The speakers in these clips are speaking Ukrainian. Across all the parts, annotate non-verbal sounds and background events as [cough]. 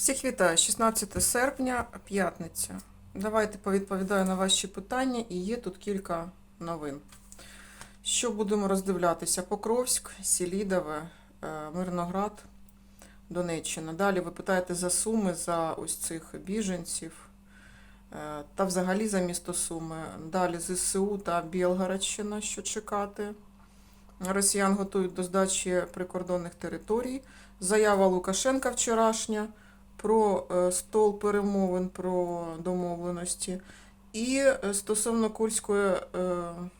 Всіх вітаю, 16 серпня, п'ятниця. Давайте повідповідаю на ваші питання і є тут кілька новин. Що будемо роздивлятися? Покровськ, Селідове, е, Мирноград, Донеччина. Далі ви питаєте за суми за ось цих біженців е, та взагалі за місто Суми. Далі ЗСУ та Білгородщина, що чекати. Росіян готують до здачі прикордонних територій. Заява Лукашенка вчорашня про е, стол перемовин про домовленості. І е, стосовно Курської е,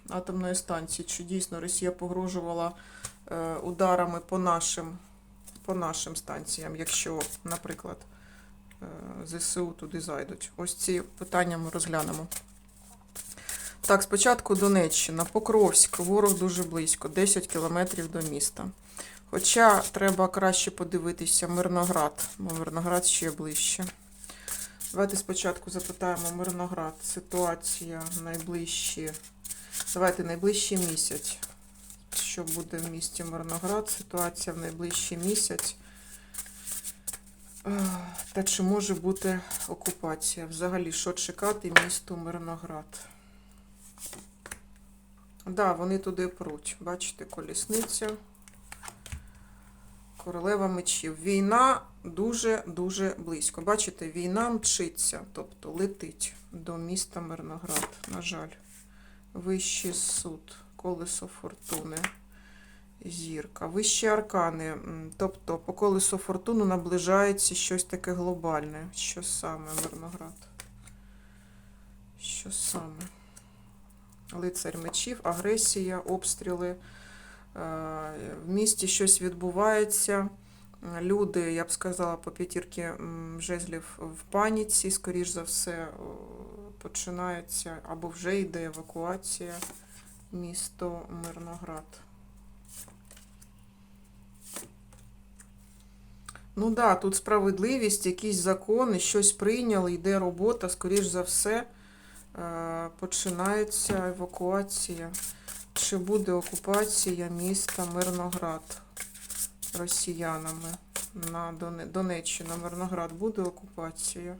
атомної станції, чи дійсно Росія погрожувала ударами по нашим, по нашим станціям, якщо, наприклад, ЗСУ туди зайдуть. Ось ці питання ми розглянемо. Так, спочатку Донеччина, Покровськ, ворог дуже близько, 10 кілометрів до міста. Хоча треба краще подивитися Мирноград, бо Мирноград ще ближче. Давайте спочатку запитаємо Мирноград. Ситуація найближчі. Давайте найближчий місяць. Що буде в місті Мирноград? Ситуація в найближчий місяць. Та чи може бути окупація? Взагалі, що чекати місту Мирноград? Так, да, вони туди пруть. Бачите, колісниця. Королева мечів. Війна дуже-дуже близько. Бачите, війна мчиться, тобто летить до міста Мирноград, на жаль. Вищий суд, колесо фортуни, зірка. Вищі аркани. Тобто по колесу фортуну наближається щось таке глобальне. Що саме Мирноград? Що саме? Лицарь мечів, агресія, обстріли. Е, В місті щось відбувається. Люди, я б сказала, по п'ятірки жезлів в паніці, скоріш за все, починається або вже йде евакуація місто Мирноград. Ну так, да, тут справедливість, якісь закони, щось прийняли, йде робота, скоріш за все, е, починається евакуація. Чи буде окупація міста Мирноград росіянами на Доне- Донеччину? Мирноград буде окупація?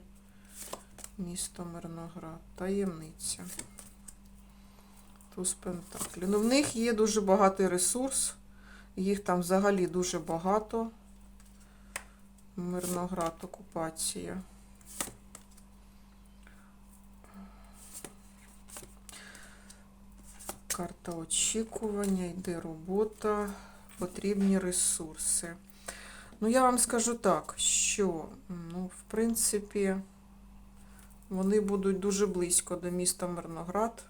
Місто Мирноград. Таємниця. Туз Пентаклі. Ну, в них є дуже багатий ресурс. Їх там взагалі дуже багато. Мирноград окупація. Карта очікування, йде робота, потрібні ресурси. Ну, я вам скажу так, що, ну, в принципі, вони будуть дуже близько до міста Мирноград.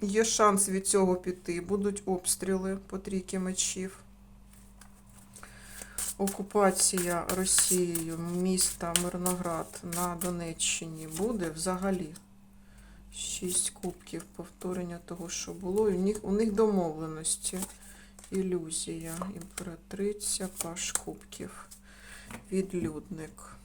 Є шанс від цього піти. Будуть обстріли по трійки мечів. Окупація Росією міста Мирноград на Донеччині буде взагалі. Шість кубків повторення того, що було. У них, у них домовленості. Ілюзія. Імператриця, паш кубків. Відлюдник.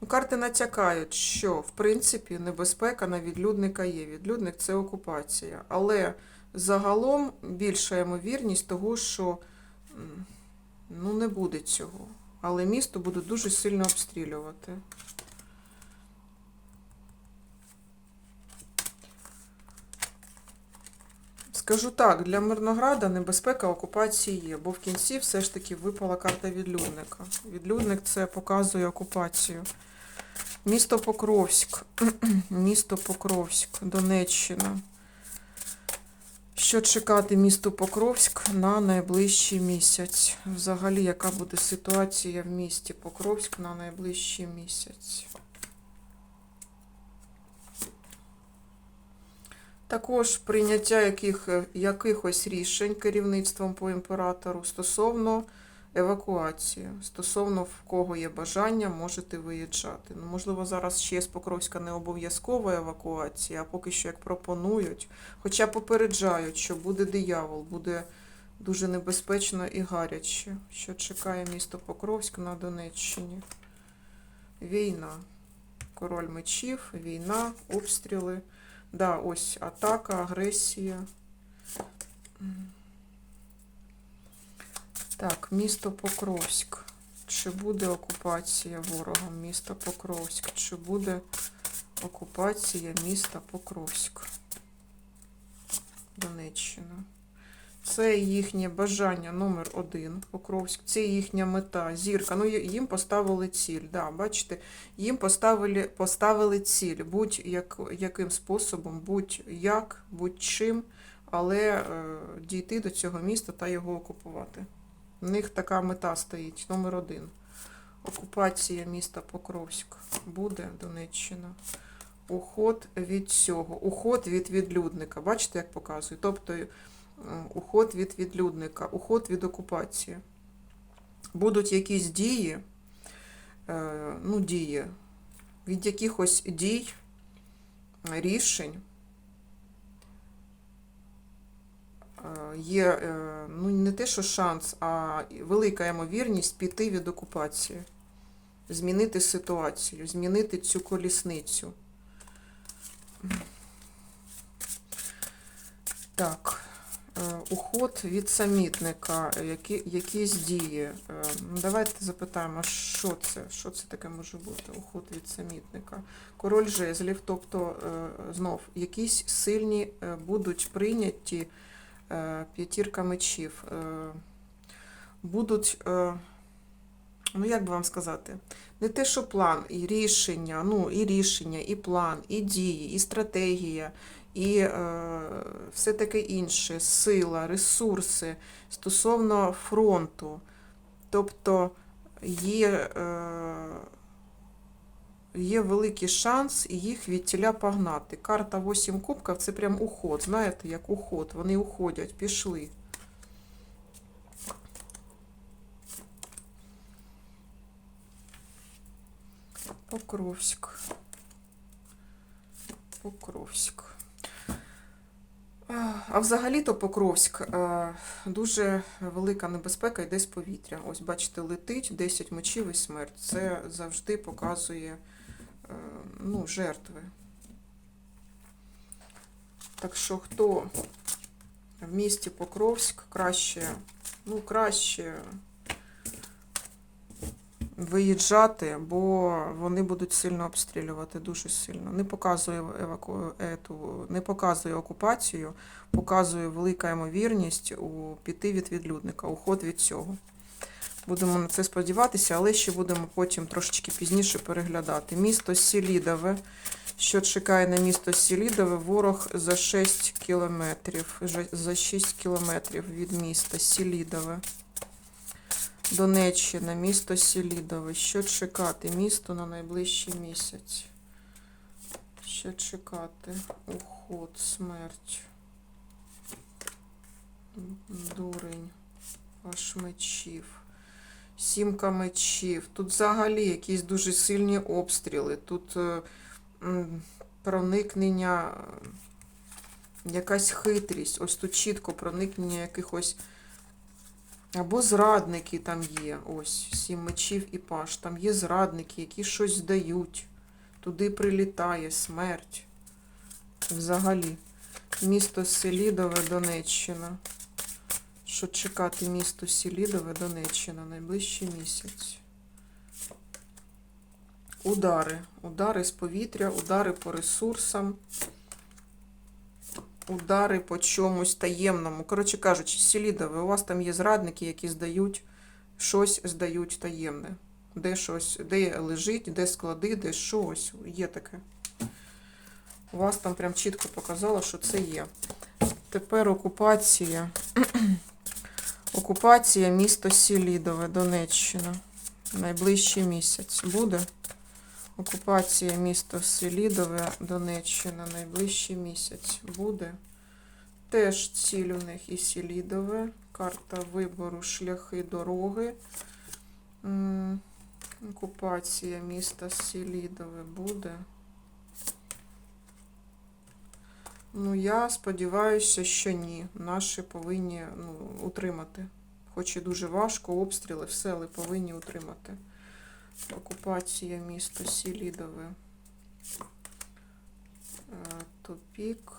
Ну, карти натякають, що в принципі небезпека на відлюдника є. Відлюдник це окупація. Але загалом більша ймовірність того, що ну, не буде цього. Але місто будуть дуже сильно обстрілювати. Скажу так, для Мирнограда небезпека окупації є, бо в кінці все ж таки випала карта відлюдника. Відлюдник це показує окупацію. Місто Покровськ. [clears throat] Місто Покровськ, Донеччина. Що чекати місту Покровськ на найближчий місяць? Взагалі, яка буде ситуація в місті Покровськ на найближчий місяць? Також прийняття яких, якихось рішень керівництвом по імператору стосовно евакуації, стосовно в кого є бажання, можете виїжджати. Ну, можливо, зараз ще з Покровська не обов'язкова евакуація, а поки що як пропонують. Хоча попереджають, що буде диявол, буде дуже небезпечно і гаряче, що чекає місто Покровськ на Донеччині. Війна. Король мечів, війна, обстріли. Да, ось атака, агресія. Так, місто Покровськ. Чи буде окупація ворогом міста Покровськ? Чи буде окупація міста Покровськ? Донеччина. Це їхнє бажання номер один Покровськ. Це їхня мета. Зірка. Ну, їм поставили ціль. Да, бачите, їм поставили, поставили ціль. Будь-як, яким способом, будь-як, будь-чим, але е, дійти до цього міста та його окупувати. У них така мета стоїть, номер один. Окупація міста Покровськ. Буде Донеччина. Уход від цього. Уход від відлюдника. Бачите, як показую? Тобто уход від відлюдника, уход від окупації. Будуть якісь дії, е, ну, дії, від якихось дій, е, рішень. е, Є е, ну, не те, що шанс, а велика ймовірність піти від окупації, змінити ситуацію, змінити цю колісницю. Так, е, уход від самітника, е, які, якісь дії. Е, ну, Давайте запитаємо, що це? Що це таке може бути? Уход від самітника. Король жезлів, тобто е, знов якісь сильні е, будуть прийняті е, п'ятірка мечів. Е, Будуть, е, ну як би вам сказати, не те, що план, і рішення, ну і рішення, і план, і дії, і стратегія, і е, все таке інше, сила, ресурси стосовно фронту. Тобто є, е, є великий шанс їх від тіля погнати. Карта 8 кубків це прям уход. Знаєте, як уход. Вони уходять, пішли. Покровськ. Покровськ. А, взагалі-то Покровськ е, дуже велика небезпека йде з повітря. Ось, бачите, летить 10 мечів і смерть. Це завжди показує е, ну, жертви. Так що хто в місті Покровськ краще, ну, краще виїжджати, бо вони будуть сильно обстрілювати, дуже сильно. Не показує еваку... ету, не показує окупацію, показує велика ймовірність у піти від відлюдника, уход від цього. Будемо на це сподіватися, але ще будемо потім трошечки пізніше переглядати. Місто Селідове. Що чекає на місто Селідове? Ворог за 6 кілометрів. За 6 кілометрів від міста Селідове. Донеччина, місто Селідове. Що чекати? Місто на найближчий місяць. Що чекати? Уход, смерть. Дурень. Ваш мечів. Сімка мечів. Тут взагалі якісь дуже сильні обстріли. Тут е, проникнення, е, якась хитрість. Ось тут чітко проникнення якихось. Або зрадники там є. Ось, сім мечів і паш. Там є зрадники, які щось здають. Туди прилітає смерть. Взагалі. Місто Селідове, Донеччина. Що чекати місто Селідове, Донеччина найближчий місяць. Удари. Удари з повітря, удари по ресурсам. Удари по чомусь таємному. Коротше кажучи, Селідове, у вас там є зрадники, які здають, щось здають таємне. Де щось, де лежить, де склади, де щось. Є таке. У вас там прям чітко показало, що це є. Тепер окупація. [clears throat] Окупація місто Селідове, Донеччина. Найближчий місяць буде. Окупація міста Селідове, Донеччина, найближчий місяць буде. Теж ціль у них і Селідове. Карта вибору, шляхи, дороги. Окупація міста Селідове буде. Ну, я сподіваюся, що ні. Наші повинні ну, утримати. Хоч і дуже важко, обстріли, все, але повинні утримати. Окупація міста Селідове. Е, Тупік.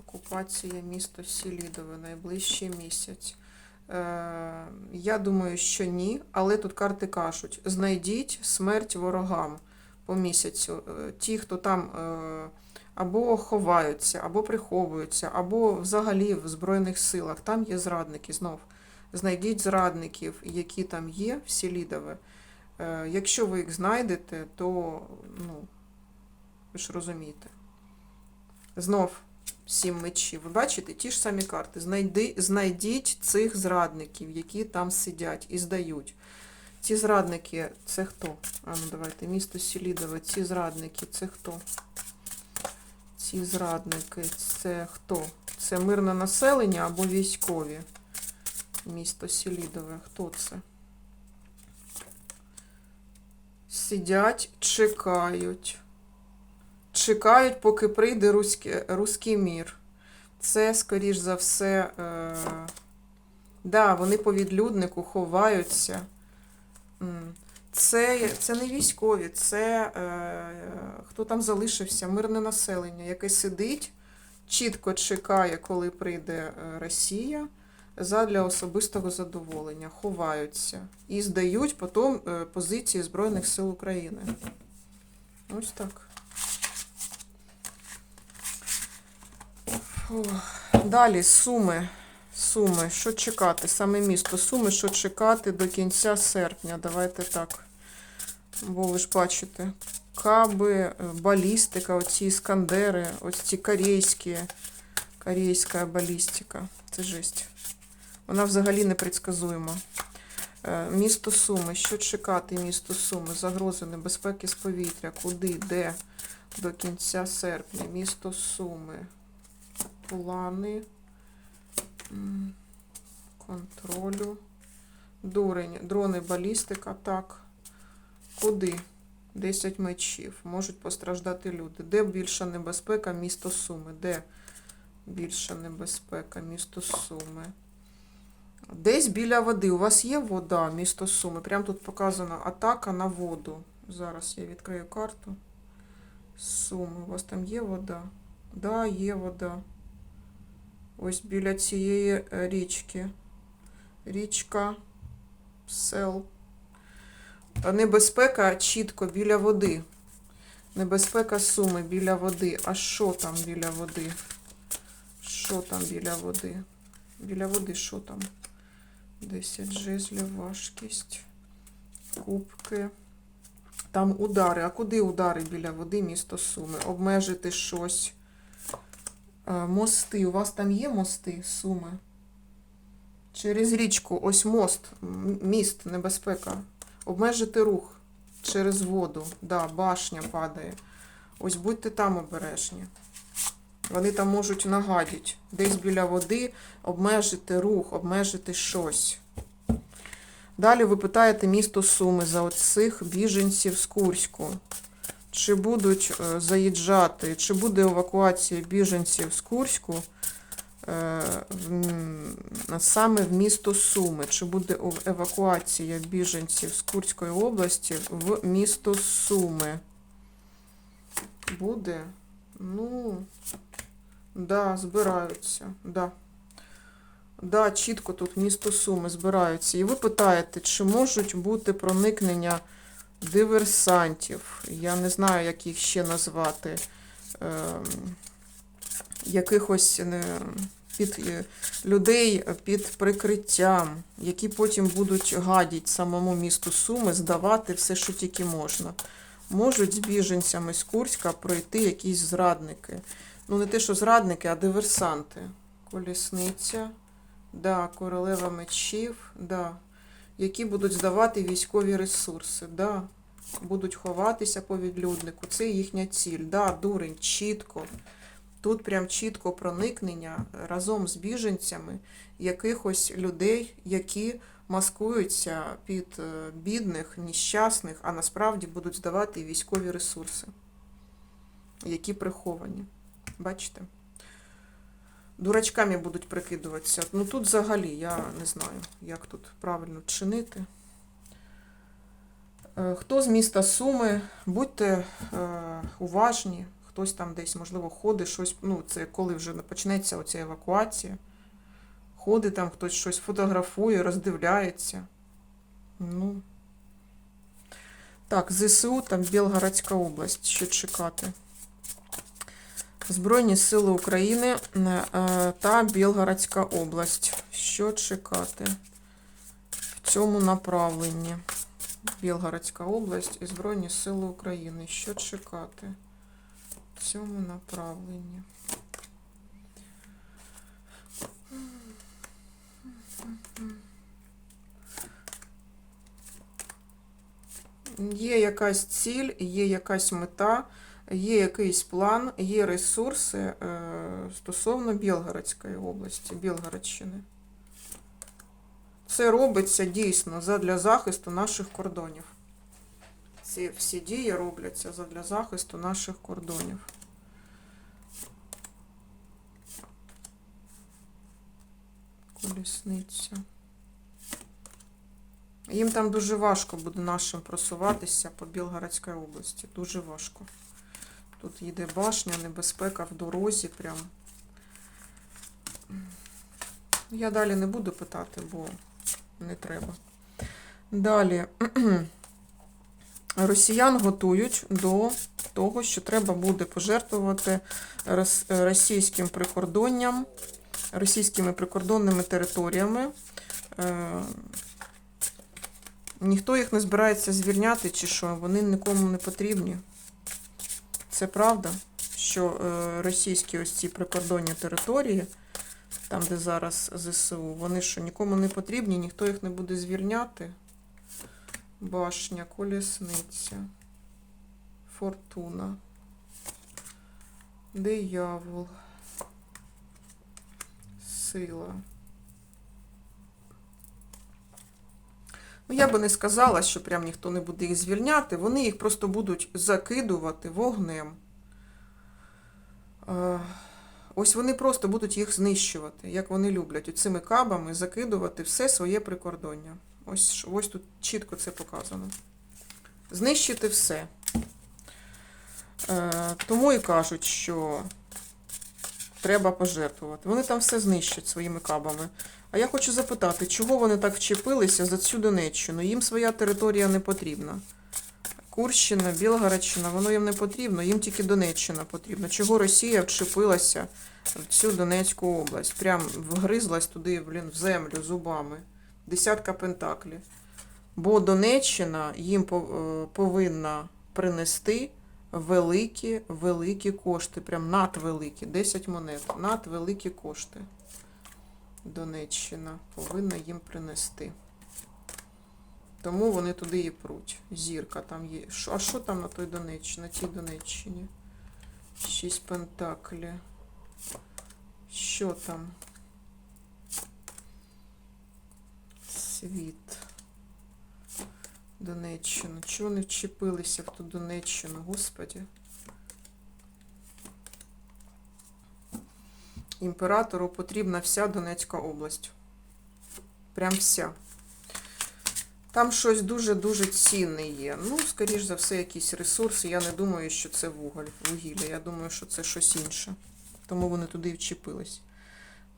Окупація міста Селідове. Найближчий місяць. Е, я думаю, що ні, але тут карти кажуть: знайдіть смерть ворогам по місяцю. Е, ті, хто там е, або ховаються, або приховуються, або взагалі в Збройних силах. Там є зрадники знов. Знайдіть зрадників, які там є в Селідове. Е, Якщо ви їх знайдете, то ну, ви ж розумієте. Знов сім мечів. Ви бачите ті ж самі карти. Знайди, знайдіть цих зрадників, які там сидять і здають. Ці зрадники це хто? А ну давайте, місто Селідове. Ці зрадники це хто? Ці зрадники це хто? Це мирне населення або військові? Місто Селідове. Хто це? Сидять, чекають. Чекають, поки прийде руський, руський мір. Це, скоріш за все, е, да, вони по відлюднику ховаються. Це, це не військові, це е, хто там залишився, мирне населення, яке сидить, чітко чекає, коли прийде е, Росія, задля особистого задоволення, ховаються і здають потім е, позиції Збройних сил України. Ось так. Далі суми. Суми. Що чекати? Саме місто Суми, що чекати до кінця серпня. Давайте так. Бо ви ж бачите. Каби, е, балістика, оці іскандери, ось ці корейські, корейська балістика. Це жесть. Вона взагалі непредсказуема. Е, Місто Суми. Що чекати місто Суми? Загрози небезпеки з повітря. Куди? Де? До кінця серпня. Місто Суми. Плани. Контролю. Дурень. Дрони, балістика. Так. Куди? 10 мечів. Можуть постраждати люди. Де більша небезпека? Місто Суми. Де більша небезпека? Місто Суми. Десь біля води. У вас є вода, місто Суми. Прямо тут показано атака на воду. Зараз я відкрию карту. Суми. У вас там є вода? Да, є вода. Ось біля цієї е, річки. Річка Сел. Небезпека чітко біля води. Небезпека суми біля води. А що там біля води? Що там біля води? Біля води що там? 10 жезлів, важкість, кубки. Там удари. А куди удари біля води, місто Суми? Обмежити щось. Е, Мости. У вас там є мости, Суми? Через річку. Ось мост, міст, небезпека. Обмежити рух через воду. Да, башня падає. Ось будьте там обережні. Вони там можуть нагадити. Десь біля води обмежити рух, обмежити щось. Далі ви питаєте місто Суми за оцих біженців з Курську. Чи будуть е, заїжджати, чи буде евакуація біженців з Курську е, саме в місто Суми? Чи буде евакуація біженців з Курської області в місто Суми? Буде? Ну, да, збираються. Да. Да, чітко тут місто Суми збираються. І ви питаєте, чи можуть бути проникнення диверсантів? Я не знаю, як їх ще назвати. Ем, якихось е, під, е, людей під прикриттям, які потім будуть гадіть самому місту Суми, здавати все, що тільки можна. Можуть з біженцями з Курська пройти якісь зрадники. Ну, не те, що зрадники, а диверсанти. Колісниця, да, королева мечів, да. які будуть здавати військові ресурси. Да. Будуть ховатися по відлюднику. Це їхня ціль. Да, дурень, чітко. Тут прям чітко проникнення разом з біженцями якихось людей, які маскуються під е, бідних, нещасних, а насправді будуть здавати військові ресурси, які приховані. Бачите? Дурачками будуть прикидуватися. Ну тут взагалі я не знаю, як тут правильно чинити. Е, Хто з міста Суми, будьте е, уважні, хтось там десь, можливо, ходить, щось, ну, це коли вже почнеться оця евакуація. Ходить там, хтось щось фотографує, роздивляється. Ну. Так, ЗСУ, там Білгородська область. Що чекати? Збройні Сили України е, та Білгородська область. Що чекати в цьому направленні? Білгородська область і Збройні Сили України. Що чекати в цьому направленні? Є якась ціль, є якась мета, є якийсь план, є ресурси е, стосовно Білгородської області, Білгородщини. Це робиться дійсно задля захисту наших кордонів. Ці всі дії робляться задля захисту наших кордонів. Колісниця. Їм там дуже важко буде нашим просуватися по Білгородській області. Дуже важко. Тут їде башня, небезпека в дорозі прям. Я далі не буду питати, бо не треба. Далі. [clears throat] Росіян готують до того, що треба буде пожертвувати російським прикордонням, російськими прикордонними територіями. Е, Ніхто їх не збирається звільняти, чи що, вони нікому не потрібні. Це правда, що е, російські ось ці прикордонні території, там, де зараз ЗСУ, вони що, нікому не потрібні, ніхто їх не буде звільняти. Башня, колісниця, фортуна, диявол, сила. Ну, я би не сказала, що прям ніхто не буде їх звільняти. Вони їх просто будуть закидувати вогнем. Е, Ось вони просто будуть їх знищувати, як вони люблять, оцими кабами закидувати все своє прикордоння. Ось, ось тут чітко це показано. Знищити все. Е, Тому і кажуть, що треба пожертвувати. Вони там все знищать своїми кабами. А я хочу запитати, чого вони так вчепилися за цю Донеччину? Їм своя територія не потрібна. Курщина, Білгородщина, воно їм не потрібно, їм тільки Донеччина потрібна. Чого Росія вчепилася в цю Донецьку область? Прям вгризлась туди, блін, в землю зубами. Десятка пентаклів. Бо Донеччина їм е, повинна принести великі, великі кошти. Прям надвеликі. 10 монет. Надвеликі кошти. Донеччина повинна їм принести. Тому вони туди і пруть. Зірка там є. А що там на той Донеччині? На тій Донеччині? Шість пентаклі. Що там? Світ. Донеччину. Чого не вчепилися в ту Донеччину, господі? Імператору потрібна вся Донецька область. Прям вся. Там щось дуже-дуже цінне є. Ну, скоріш за все, якісь ресурси. Я не думаю, що це вуголь, вугілля. Я думаю, що це щось інше. Тому вони туди і вчепились.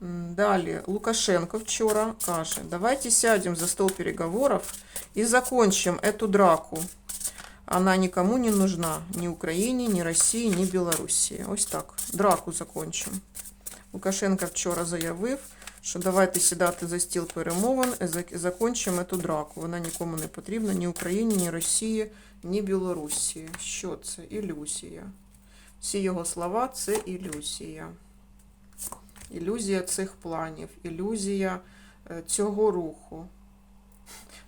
Далі, Лукашенко вчора каже, давайте сядем за стол переговоров и закончим эту драку. Она никому не нужна. Ни Украине, ни Росії, ні Білорусі. Ось так. Драку закончим. Лукашенко вчора заявив, що давайте сідати за стіл перемовин, і зак- закончимо ту драку. Вона нікому не потрібна, ні Україні, ні Росії, ні Білорусі. Що це? Ілюзія. Всі його слова це ілюзія. Ілюзія цих планів, ілюзія е, цього руху.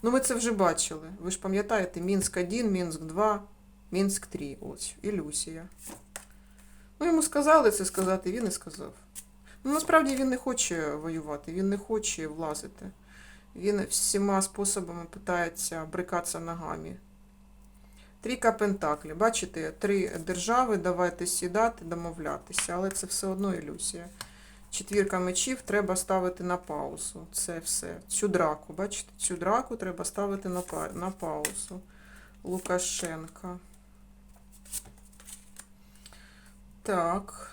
Ну, ми це вже бачили. Ви ж пам'ятаєте, Мінськ 1, Мінськ 2, Мінськ 3. Ось, ілюзія. Ну, йому сказали це сказати, він і сказав. Ну, насправді він не хоче воювати, він не хоче влазити. Він всіма способами питається брикатися ногами. Трійка Пентаклі. Бачите, три держави, давайте сідати, домовлятися, але це все одно ілюзія. Четвірка мечів треба ставити на паузу. Це все. Цю драку, бачите, цю драку треба ставити на, па- на паузу. Лукашенка. Так.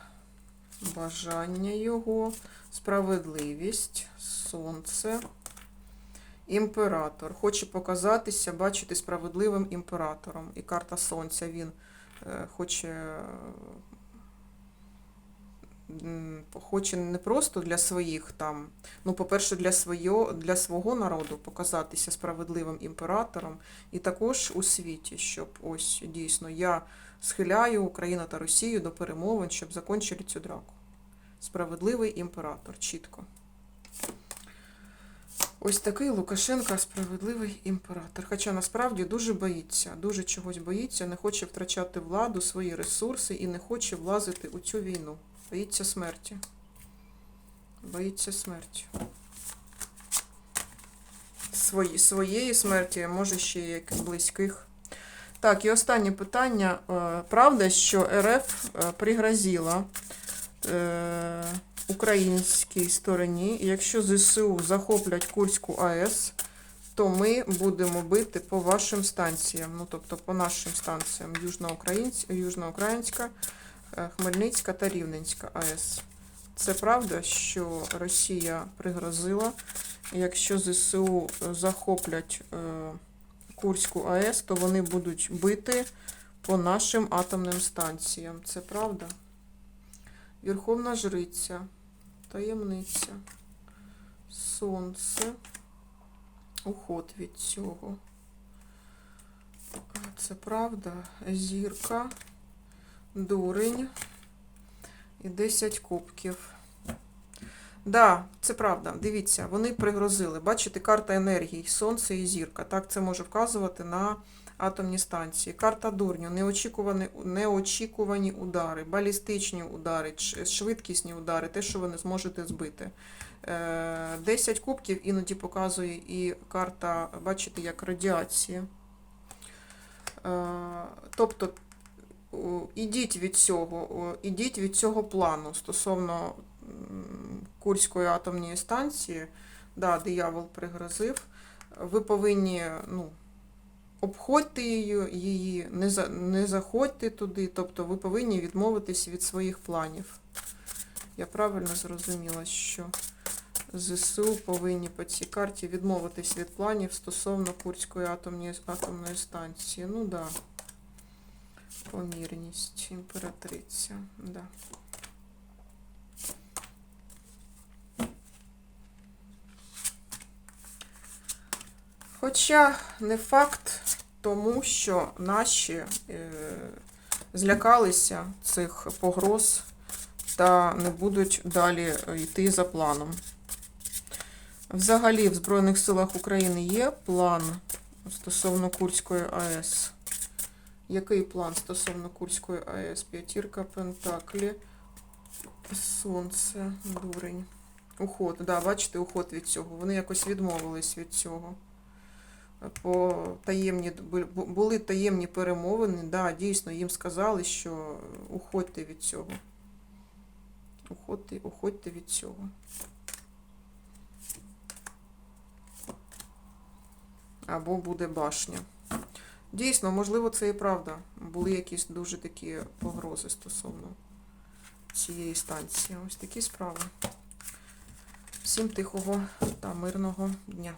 бажання його, справедливість, сонце, імператор. Хоче показатися, бачити справедливим імператором. І карта сонця він е, хоче. Хоче не просто для своїх там, ну, по-перше, для, своє, для свого народу показатися справедливим імператором, і також у світі, щоб ось дійсно я схиляю Україну та Росію до перемовин, щоб закінчили цю драку. Справедливий імператор, чітко. Ось такий Лукашенко справедливий імператор. Хоча насправді дуже боїться, дуже чогось боїться, не хоче втрачати владу, свої ресурси і не хоче влазити у цю війну. Боїться смерті. Боїться смерті. Свої, своєї смерті, може ще як близьких. Так, і останнє питання. Е, Правда, що РФ е, пригрозила е, українській стороні, якщо ЗСУ захоплять Курську АЕС, то ми будемо бити по вашим станціям, ну тобто по нашим станціям Южноукраїнська, Хмельницька та Рівненська АЕС. Це правда, що Росія пригрозила, якщо ЗСУ захоплять е, Курську АЕС, то вони будуть бити по нашим атомним станціям. Це правда? Верховна Жриця, таємниця, сонце, уход від цього. Це правда, зірка, дурень і 10 кубків. Да, це правда. Дивіться, вони пригрозили. Бачите, карта енергії, сонце і зірка. Так, це може вказувати на атомні станції. Карта дурню, неочікувані, неочікувані удари, балістичні удари, швидкісні удари, те, що ви не зможете збити. Е, 10 кубків іноді показує і карта, бачите, як радіація. Е, Тобто, ідіть від цього, ідіть від цього плану стосовно Курської атомної станції. Да, диявол пригрозив. Ви повинні, ну, обходьте її, її не, за, не заходьте туди, тобто ви повинні відмовитись від своїх планів. Я правильно зрозуміла, що ЗСУ повинні по цій карті відмовитись від планів стосовно Курської атомної, атомної станції. Ну да. Помірність, імператриця. Да. Хоча не факт, тому що наші е, злякалися цих погроз та не будуть далі йти за планом. Взагалі в Збройних силах України є план стосовно Курської АЕС. Який план стосовно Курської АЕС? П'ятірка Пентаклі, Сонце, дурень. Уход, да, бачите, уход від цього. Вони якось відмовились від цього. По таємні, були таємні перемовини, да, дійсно, їм сказали, що уходьте від цього. Уходьте, уходьте від цього. Або буде башня. Дійсно, можливо, це і правда. Були якісь дуже такі погрози стосовно цієї станції. Ось такі справи. Всім тихого та мирного дня.